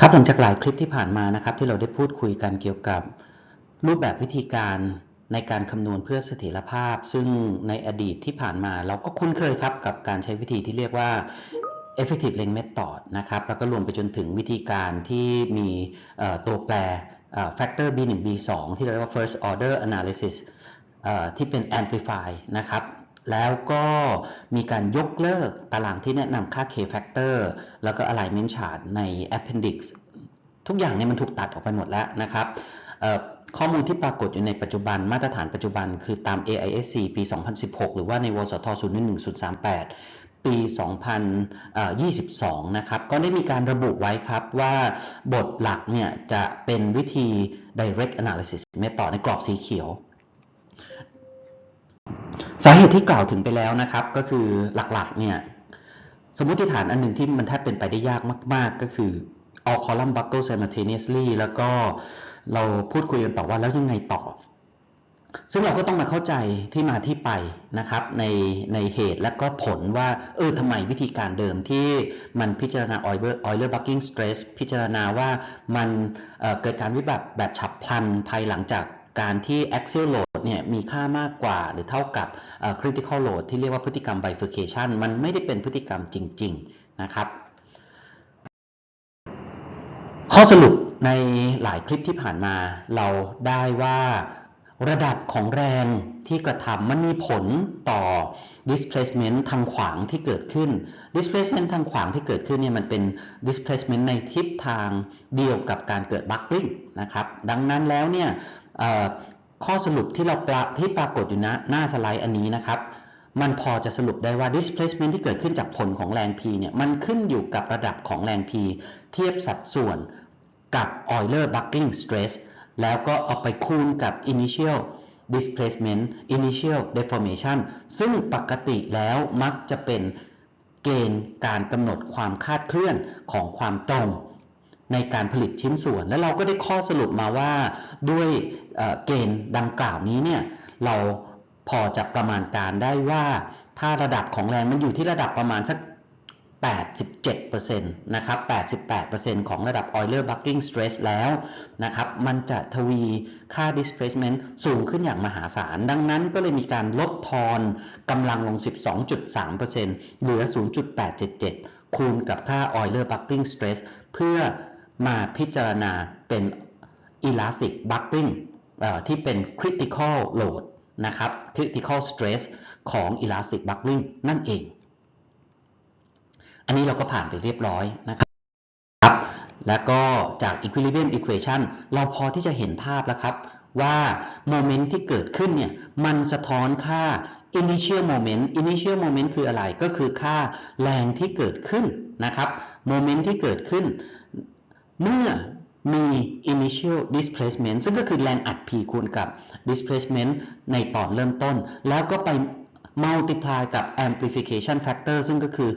ครับหลังจากหลายคลิปที่ผ่านมานะครับ ที่เราได้พูดคุยกันเกี่ยวกับ รูปแบบวิธีการในการคำนวณเพื่อเสถียรภาพ ซึ่งในอดีตที่ผ่านมาเราก็คุ้นเคยครับกับการใช้วิธีที่เรียกว่า effective length method นะครับแล้วก็รวมไปจนถึงวิธีการที่มีตัวแปร factor b1 b2 ที่เราเรียกว่า first order analysis ที่เป็น amplify นะครับ แล้วก็มีการยกเลิกตารางที่แนะนำค่า k factor แล้วก็ alignment chart ใน appendix ทุกอย่างเนี่ยมันถูกตัดออกไปหมดแล้วนะครับข้อมูลที่ปรากฏอยู่ในปัจจุบันมาตรฐานปัจจุบันคือตาม AISC ปี 2016 หรือว่าในวสท011ปี 2022 นะครับ ก็ได้มีการระบุไว้ครับว่าบทหลักเนี่ยจะเป็นวิธี direct analysis method ในกรอบสีเขียว สาเหตุที่กล่าวถึงไปแล้วนะครับ ก็คือหลักๆ เนี่ย สมมติฐานอันหนึ่งที่มันแทบเป็นไปได้ยากมาก ๆ ก็คือ all column buckle simultaneously แล้วก็เราพูดคุยกันต่อว่าแล้วยังไงต่อ ซึ่งเราก็ต้องมาเข้าใจที่มาที่ไปนะครับ ในในเหตุและก็ผลว่าเออทำไมวิธีการเดิมที่มันพิจารณา Euler Euler bucking stress พิจารณาว่ามันเเกิดการวิบัติแบบฉับพลันภายหลังจาก การที่ axial load เนี่ยมีค่ามากกว่าหรือเท่ากับ critical load ที่เรียกว่าพฤติกรรม bifurcation มันไม่ได้เป็นพฤติกรรมจริง ๆ นะครับ ข้อสรุปในหลายคลิปที่ผ่านมาเราได้ว่าระดับของแรงที่กระทำมันมีผลต่อ displacement ทางขวางที่เกิดขึ้น displacement ทางขวางที่เกิดขึ้นเนี่ยมันเป็น displacement ในทิศทางเดียวกับการเกิด buckling นะครับ ดังนั้นแล้วเนี่ย ข้อสรุปที่เราปราที่ปรากฏอยู่ณหน้าสไลด์อันนี้นะครับ มันพอจะสรุปได้ว่า displacement ที่เกิดขึ้นจากผลของแรง P เนี่ยมันขึ้นอยู่กับระดับของแรง P เทียบสัดส่วนกับ Euler buckling stress แล้วก็เอาไปคูณกับ initial displacement initial deformation ซึ่งปกติแล้วมักจะเป็นเกณฑ์การกำหนดความคาดเคลื่อนของความตรง ในการผลิตชิ้นส่วน และเราก็ได้ข้อสรุปมาว่าด้วยเเกณฑ์ดังกล่าวนี้เนี่ยเราพอจะประมาณการได้ว่าถ้าระดับของแรงมันอยู่ที่ระดับประมาณสัก 87%นะครับ 88%ของระดับ Euler bucking stress แล้วนะครับ มันจะทวีค่า displacement สูงขึ้นอย่างมหาศาล ดังนั้นก็เลยมีการลดทอนกำลังลง 12.3%เหลือ 0.877 คูณกับค่า Euler bucking stress เพื่อ มาพิจารณาเป็น elastic buckling ที่เป็น critical load นะครับ critical stress ของ elastic buckling นั่นเอง อันนี้เราก็ผ่านไปเรียบร้อยนะครับ แล้วก็จาก equilibrium equation เราพอที่จะเห็นภาพแล้วครับ ว่าโมเมนต์ที่เกิดขึ้นเนี่ย มันสะท้อนค่า initial moment initial moment คืออะไร ก็คือค่าแรงที่เกิดขึ้นนะครับ โมเมนต์ที่เกิดขึ้น เมื่อมี initial displacement ซึ่งก็คือแรงอัด P คูณกับ displacement ในตอนเริ่มต้น แล้วก็ไป multiply กับ amplification factor ซึ่งก็คือ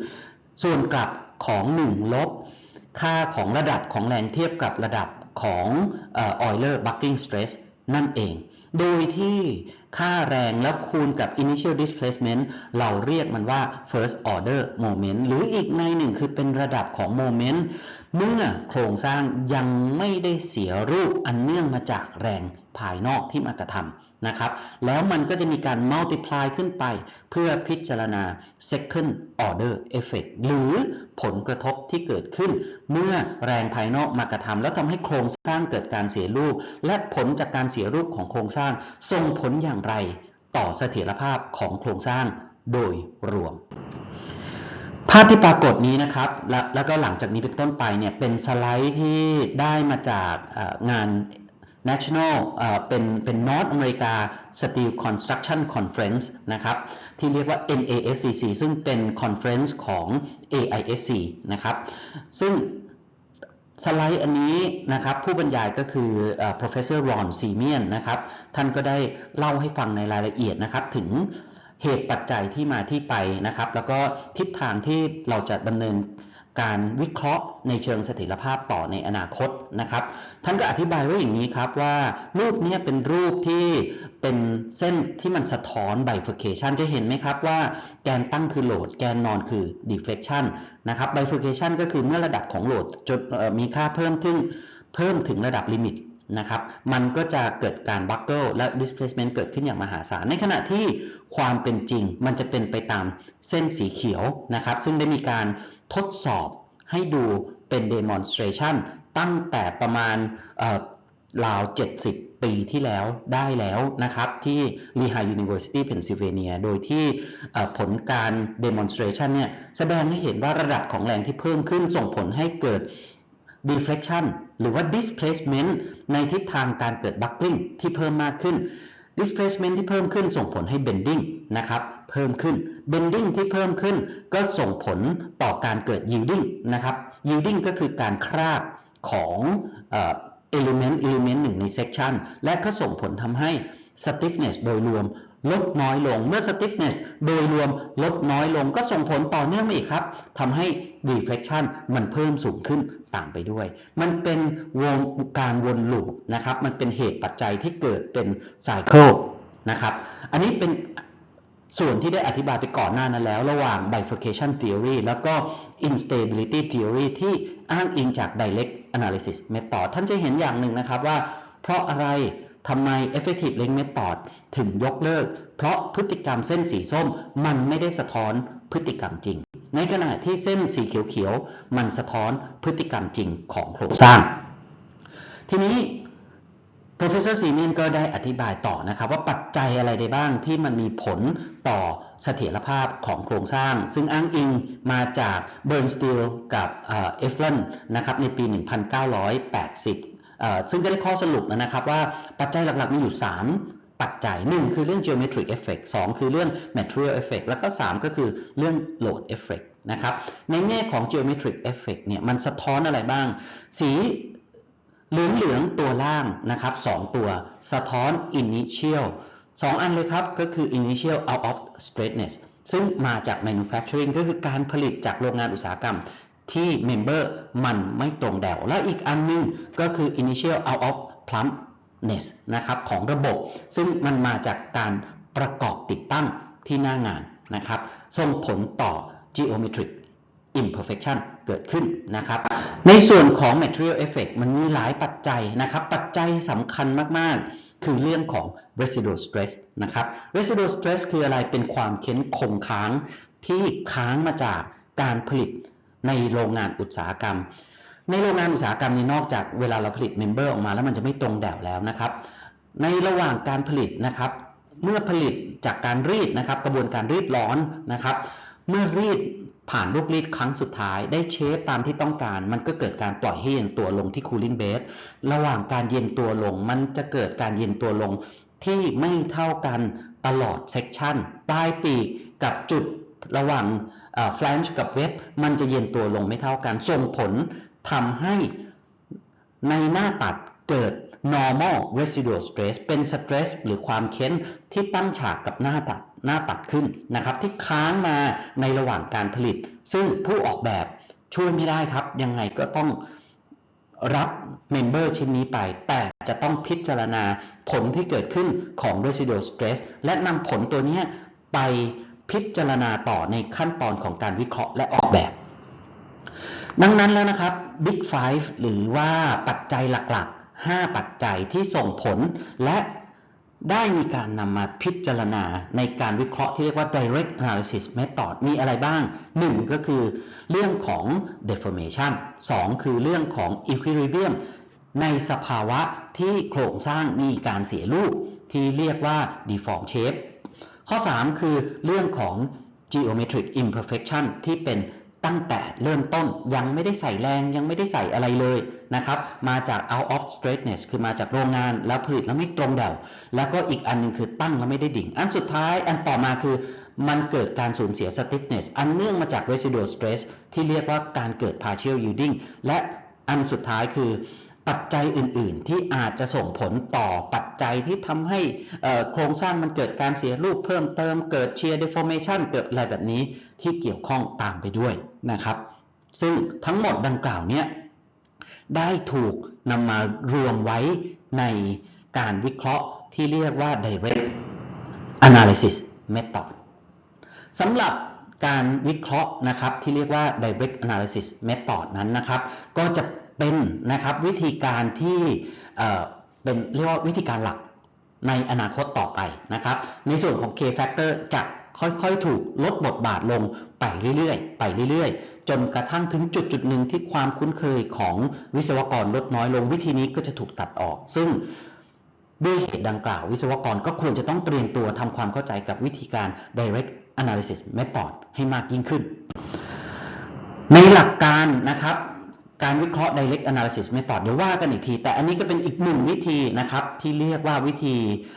ส่วนกลับของ 1 ลบ ค่าของระดับของแรงเทียบกับระดับของ Euler bucking stress นั่นเอง โดยที่ค่าแรงแล้วคูณกับ initial displacement เราเรียกมันว่า first order moment หรืออีกในหนึ่งคือเป็นระดับของ moment เมื่อโครงสร้างยังไม่ได้เสียรูปอันเนื่องมาจากแรงภายนอกที่มากระทำนะครับ แล้วมันก็จะมีการ multiply ขึ้นไป เพื่อพิจารณา second order effect หรือผลกระทบที่เกิดขึ้น เมื่อแรงภายนอกมากระทำแล้วทำให้โครงสร้างเกิดการเสียรูป และผลจากการเสียรูปของโครงสร้างส่งผลอย่างไร ต่อเสถียรภาพของโครงสร้างโดยรวม ภาพที่ปรากฏนี้นะครับแลวแล้วก็หลังจากนี้เป็นต้นไปเนี่ยเป็นสไลด์ที่ได้มาจากงาน National เป็นเป็น North America Steel Construction Conference นะครับ ที่เรียกว่า NASCC ซึ่งเป็น conference ของ AISC นะครับ ซึ่งสไลด์อันนี้นะครับผู้บรรยายก็คือเอ่อ professor Ron Simeon นะครับ ท่านก็ได้เล่าให้ฟังในรายละเอียดนะครับ ถึง เหตุปัจจัยที่มาที่ไปนะครับ แล้วก็ทิศทางที่เราจะดำเนินการวิเคราะห์ในเชิงเสถียรภาพต่อในอนาคตนะครับ ท่านก็อธิบายไว้อย่างนี้ครับว่ารูปนี้เป็นรูปที่เป็นเส้นที่มันสะท้อน bifurcation จะเห็นไหมครับว่าแกนตั้งคือโหลด แกนนอนคือ deflection นะครับ bifurcation ก็คือเมื่อระดับของโหลดจนมีค่าเพิ่มถึงเพิ่มถึงระดับลิมิต นะครับมันก็จะเกิดการ buckle และ displacement เกิดขึ้นอย่างมหาศาล ในขณะที่ความเป็นจริงมันจะเป็นไปตามเส้นสีเขียวนะครับ ซึ่งได้มีการทดสอบให้ดูเป็น demonstration ตั้งแต่ประมาณราว 70 ปีที่แล้วได้แล้วนะครับที่ Lehigh University Pennsylvania โดยที่ผลการ demonstration เนี่ยแสดงให้เห็นว่าระดับของแรงที่เพิ่มขึ้นส่งผลให้เกิด deflection หรือว่า displacement ในทิศทางการเกิด buckling ที่เพิ่มมากขึ้น displacement ที่เพิ่มขึ้นส่งผลให้ bending นะครับเพิ่มขึ้น bending ที่เพิ่มขึ้นก็ส่งผลต่อการเกิด yielding นะครับ yielding ก็คือการคราบของเอ่อ element element หนึ่งใน section และก็ส่งผลทำให้ stiffness โดยรวม ลดน้อยลงเมื่อ stiffness โดยรวมลดน้อยลงก็ส่งผลต่อเนื่องมาอีกครับทำให้ deflection มันเพิ่มสูงขึ้นตามไปด้วย มันเป็นวงการวนลูปนะครับ มันเป็นเหตุปัจจัยที่เกิดเป็น cycle นะครับ อันนี้เป็นส่วนที่ได้อธิบายไปก่อนหน้านั้นแล้ว ระหว่าง bifurcation theory แล้วก็ instability theory ที่อ้างอิงจาก direct analysis method ท่านจะเห็นอย่างหนึ่งนะครับว่า เพราะอะไร ทำไม effective link method ถึงยกเลิก เพราะพฤติกรรมเส้นสีส้มมันไม่ได้สะท้อนพฤติกรรมจริง ในขณะที่เส้นสีเขียวๆ มันสะท้อนพฤติกรรมจริงของโครงสร้าง ทีนี้ Professor s e m e n ก็ได้อธิบายต่อนะครับว่าปัจจัยอะไรได้บ้างที่มันมีผลต่อเสถียรภาพของโครงสร้าง ซึ่งอ้างอิงมาจากเบิร์นสตีลกับเอฟเลนนะครับในปี 1980 ซึ่งก็ได้ข้อสรุปนะครับว่าปัจจัยหลักๆมีอยู่ 3 ปัจจัย 1 คือเรื่อง geometric effect 2 คือเรื่อง material effect แล้วก็ 3 ก็คือเรื่อง load effect นะครับในแง่ของ geometric effect เนี่ยมันสะท้อนอะไรบ้าง สีเหลืองเหลืองๆตัวล่างนะครับสองตัวสะท้อน initial สองอันเลยครับ ก็คือ initial out of straightness ซึ่งมาจาก manufacturing ก็คือการผลิตจากโรงงานอุตสาหกรรม ที่ member มันไม่ตรงแดวและอีกอันหนึงก็คือ initial out of plumpness นะครับของระบบ ซึ่งมันมาจากการประกอบติดตั้งที่หน้างานนะครับส่งผลต่อ geometric imperfection เกิดขึ้นนะครับ ในส่วนของ material effect มันมีหลายปัจจัยนะครับ ปัจจัยสำคัญมาก ๆ คือเรื่องของ residual stress นะครับ residual stress คืออะไรเป็นความเค้นคงค้างที่ค้างมาจากการผลิต ในโรงงานอุตสาหกรรม ในโรงงานอุตสาหกรรมนี้นอกจากเวลาเราผลิตเมมเบอร์ออกมาแล้วมันจะไม่ตรงแดวแล้วนะครับ ในระหว่างการผลิตนะครับ เมื่อผลิตจากการรีดนะครับ กระบวนการรีดร้อนนะครับ เมื่อรีดผ่านลูกรีดครั้งสุดท้ายได้เชฟตามที่ต้องการ มันก็เกิดการปล่อยให้เย็นตัวลงที่ cooling bed ระหว่างการเย็นตัวลง มันจะเกิดการเย็นตัวลงที่ไม่เท่ากันตลอดเซกชันปลายปีกกับจุดระหว่าง ฟลนช์กับเว็บมันจะเย็นตัวลงไม่เท่ากัน ส่งผลทำให้ในหน้าตัดเกิด normal residual stress เป็น stress หรือความเค้นที่ตั้งฉากกับหน้าตัดหน้าตัดขึ้นนะครับ ที่ค้างมาในระหว่างการผลิต ซึ่งผู้ออกแบบช่วยไม่ได้ครับ ยังไงก็ต้องรับเมมเบอร์ชิ้นนี้ไป แต่จะต้องพิจารณาผลที่เกิดขึ้นของ residual stress และนำผลตัวนี้ไป พิจารณาต่อในขั้นตอนของการวิเคราะห์และออกแบบ ดังนั้นแล้วนะครับ Big Five หรือว่าปัจจัยหลักๆ 5 ปัจจัยที่ส่งผลและได้มีการนำมาพิจารณาในการวิเคราะห์ที่เรียกว่า direct analysis method มีอะไรบ้าง 1 ก็คือเรื่องของ deformation 2 คือเรื่องของ equilibrium ในสภาวะที่โครงสร้างมีการเสียรูปที่เรียกว่า deform shape ข้อ 3 คือเรื่องของ geometric imperfection ที่เป็นตั้งแต่เริ่มต้นยังไม่ได้ใส่แรงยังไม่ได้ใส่อะไรเลยนะครับ มาจาก out of straightness คือมาจากโรงงานแล้วผลิตแล้วไม่ตรงเดวแล้วก็อีกอันหนึงคือตั้งแล้วไม่ได้ดิ่ง อันสุดท้ายอันต่อมาคือมันเกิดการสูญเสีย stiffness อันเนื่องมาจาก residual stress ที่เรียกว่าการเกิด partial yielding และอันสุดท้ายคือ ปัจจัยอื่นๆ ที่อาจจะส่งผลต่อปัจจัยที่ทำให้โครงสร้างมันเกิดการเสียรูปเพิ่มเติมเกิด shear deformation เกิดอะไรแบบนี้ที่เกี่ยวข้องตามไปด้วยนะครับ ซึ่งทั้งหมดดังกล่าวเนี่ยได้ถูกนำมารวมไว้ในการวิเคราะห์ที่เรียกว่า direct analysis method สำหรับการวิเคราะห์นะครับที่เรียกว่า direct analysis method นั้นนะครับ ก็จะ เป็นนะครับวิธีการที่เป็นเรียกว่าวิธีการหลักในอนาคตต่อไปนะครับ ในส่วนของ K factor จะค่อยๆ ถูกลดบทบาทลงไปเรื่อยๆ ไปเรื่อยๆ จนกระทั่งถึงจุดจุดหนึ่งที่ความคุ้นเคยของวิศวกรลดน้อยลงวิธีนี้ก็จะถูกตัดออก ซึ่งด้วยเหตุดังกล่าว วิศวกรก็ควรจะต้องเตรียมตัวทำความเข้าใจกับวิธีการ direct analysis method ให้มากยิ่งขึ้น ในหลักการนะครับ การวิเคราะห์ direct analysis method เดี๋ยวว่ากันอีกที แต่อันนี้ก็เป็นอีกหนึ่งวิธีนะครับ ที่เรียกว่าวิธี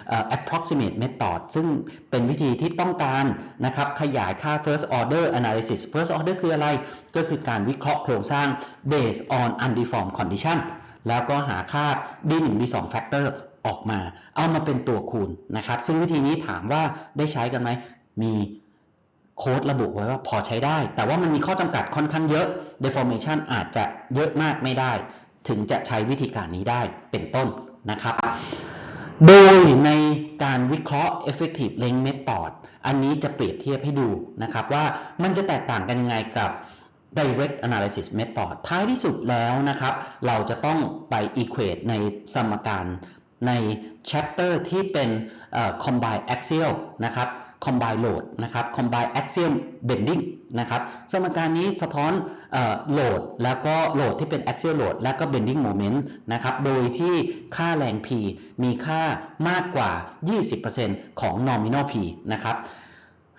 เอ่อ approximate method ซึ่งเป็นวิธีที่ต้องการนะครับขยายค่า first order analysis first order คืออะไร ก็คือการวิเคราะห์โครงสร้าง based on undeformed condition แล้วก็หาค่า d1 d2 factor ออกมา เอามาเป็นตัวคูณนะครับ ซึ่งวิธีนี้ถามว่าได้ใช้กันไหมมี โค้ดระบุไว้ว่าพอใช้ได้ แต่ว่ามันมีข้อจำกัดค่อนข้างเยอะ deformation อาจจะเยอะมากไม่ได้ ถึงจะใช้วิธีการนี้ได้เป็นต้นนะครับ โดยในการวิเคราะห์ effective length method อันนี้จะเปรียบเทียบให้ดูนะครับว่ามันจะแตกต่างกันยังไงกับ direct analysis method ท้ายที่สุดแล้วนะครับ เราจะต้องไป equate ในสมการใน chapter ที่เป็นเอ่อ combine axial นะครับ combine load นะครับ combine axial bending นะครับสมการนี้สะท้อนเอ่อ load แล้วก็ load ที่เป็น axial load แล้วก็ bending moment นะครับโดยที่ค่าแรง P มีค่ามากกว่า 20%ของ nominal P นะครับ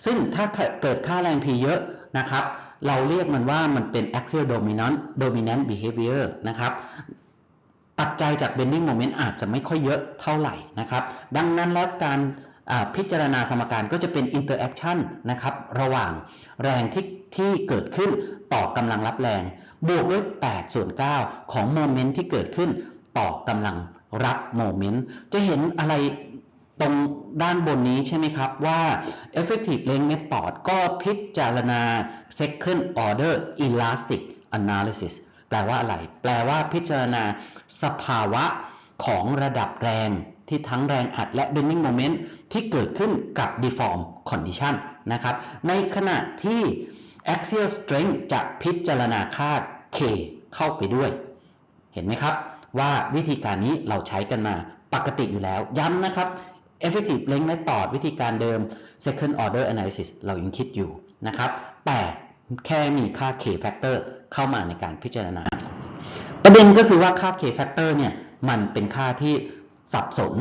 ซึ่งถ้าเกิดค่าแรง P เยอะนะครับเราเรียกมันว่ามันเป็น axial dominant dominant behavior นะครับปัจจัยจาก bending moment อาจจะไม่ค่อยเยอะเท่าไหร่นะครับดังนั้นแล้วการ พิจารณาสมการก็จะเป็น interaction นะครับระหว่างแรงที่ที่เกิดขึ้นต่อกำลังรับแรง บวกด้วย8ส่วน9ของโมเมนต์ที่เกิดขึ้นต่อกำลังรับโมเมนต์จะเห็นอะไรตรงด้านบนนี้ใช่ไหมครับว่า effective length method ก็พิจารณา second order elastic analysis แปลว่าอะไร แปลว่าพิจารณาสภาวะของระดับแรง ที่ทั้งแรงอัดและ bending moment ที่เกิดขึ้นกับ deform condition นะครับในขณะที่ axial strength จะพิจารณาค่า K เข้าไปด้วย เห็นไหมครับ ว่าวิธีการนี้เราใช้กันมาปกติอยู่แล้ว ย้ำนะครับ effective length method วิธีการเดิม second order analysis เรายังคิดอยู่นะครับ แต่แค่มีค่า K factor เข้ามาในการพิจารณา ประเด็นก็คือว่าค่า K factor เนี่ย มันเป็นค่าที่ สับสน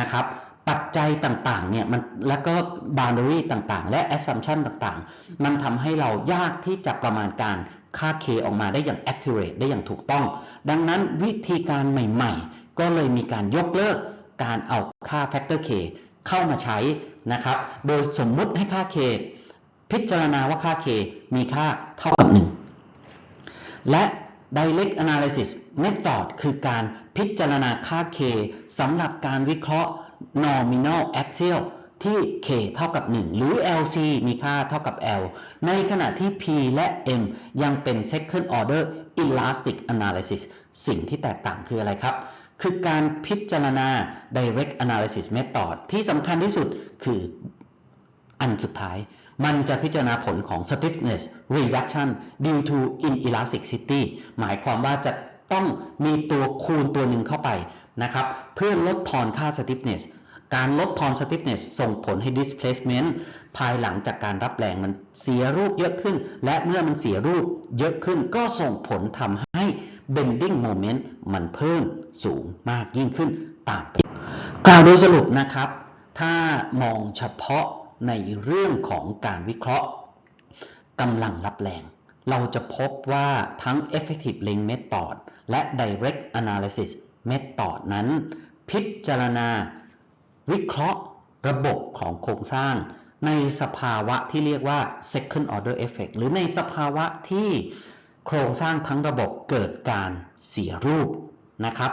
นะครับ ปัจจัยต่างๆเนี่ยมันแล้วก็ boundary ต่างๆ และ assumption ต่างๆ มันทำให้เรายากที่จะประมาณการค่า K ออกมาได้อย่าง accurate ได้อย่างถูกต้อง ดังนั้นวิธีการใหม่ๆ ก็เลยมีการยกเลิกการเอาค่า factor K เข้ามาใช้นะครับ โดยสมมุติให้ค่า K พิจารณาว่าค่า K มีค่าเท่ากับ 1 และ direct analysis method คือการพิจารณาค่า K สำหรับการวิเคราะห์ nominal axial ที่ K เท่ากับ 1 หรือ LC มีค่าเท่ากับ L ในขณะที่ P และ M ยังเป็น second order elastic analysis สิ่งที่แตกต่างคืออะไรครับ คือการพิจารณา direct analysis method ที่สำคัญที่สุดคืออันสุดท้าย มันจะพิจารณาผลของ stiffness reduction due to inelasticity หมายความว่าจะต้องมีตัวคูณตัวหนึ่งเข้าไปนะครับ เพื่อลดทอนค่า stiffness การลดทอน stiffness ส่งผลให้ displacement ภายหลังจากการรับแรงมันเสียรูปเยอะขึ้น และเมื่อมันเสียรูปเยอะขึ้นก็ส่งผลทำให้ bending moment มันเพิ่มสูงมากยิ่งขึ้นตามไปกล่าวโดยสรุปนะครับ ถ้ามองเฉพาะ ในเรื่องของการวิเคราะห์กำลังรับแรง เราจะพบว่าทั้ง effective length method และ direct analysis method นั้น พิจารณา วิเคราะห์ระบบของโครงสร้าง ในสภาวะที่เรียกว่า second order effect หรือในสภาวะที่โครงสร้างทั้งระบบเกิดการเสียรูปนะครับ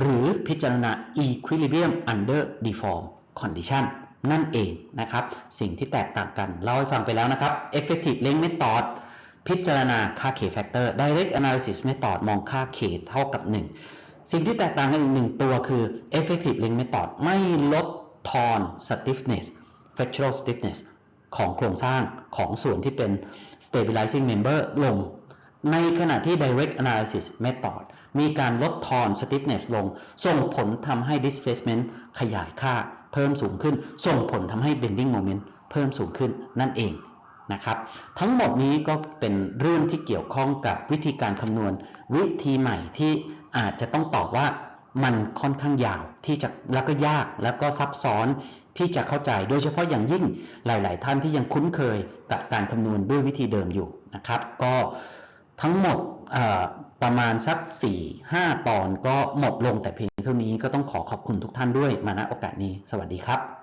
หรือพิจารณา equilibrium under deform condition นั่นเองนะครับ สิ่งที่แตกต่างกันเล่าให้ฟังไปแล้วนะครับ effective length method พิจารณาค่า K factor direct analysis method มองค่า K เท่ากับ 1 สิ่งที่แตกต่างกันอีกหนึ่งตัวคือ effective link method ไม่ลดทอน stiffness fractional stiffness ของโครงสร้างของส่วนที่เป็น stabilizing member ลง ในขณะที่ direct analysis method มีการลดทอน stiffness ลง ส่งผลทำให้ displacement ขยายค่า เพิ่มสูงขึ้น ส่งผลทำให้ bending moment เพิ่มสูงขึ้นนั่นเองนะครับทั้งหมดนี้ก็เป็นเรื่องที่เกี่ยวข้องกับวิธีการคำนวณ วิธีใหม่ที่อาจจะต้องตอบว่ามันค่อนข้างยาวที่จะแล้วก็ยากแล้วก็ซับซ้อนที่จะเข้าใจโดยเฉพาะอย่างยิ่งหลาย ๆ ท่านที่ยังคุ้นเคยกับการคำนวณด้วยวิธีเดิมอยู่นะครับ ก็ทั้งหมดประมาณสัก 4-5 ตอนก็หมดลงแต่เพียง เท่านี้ก็ต้องขอขอบคุณทุกท่านด้วยมาณโอกาสนี้ สวัสดีครับ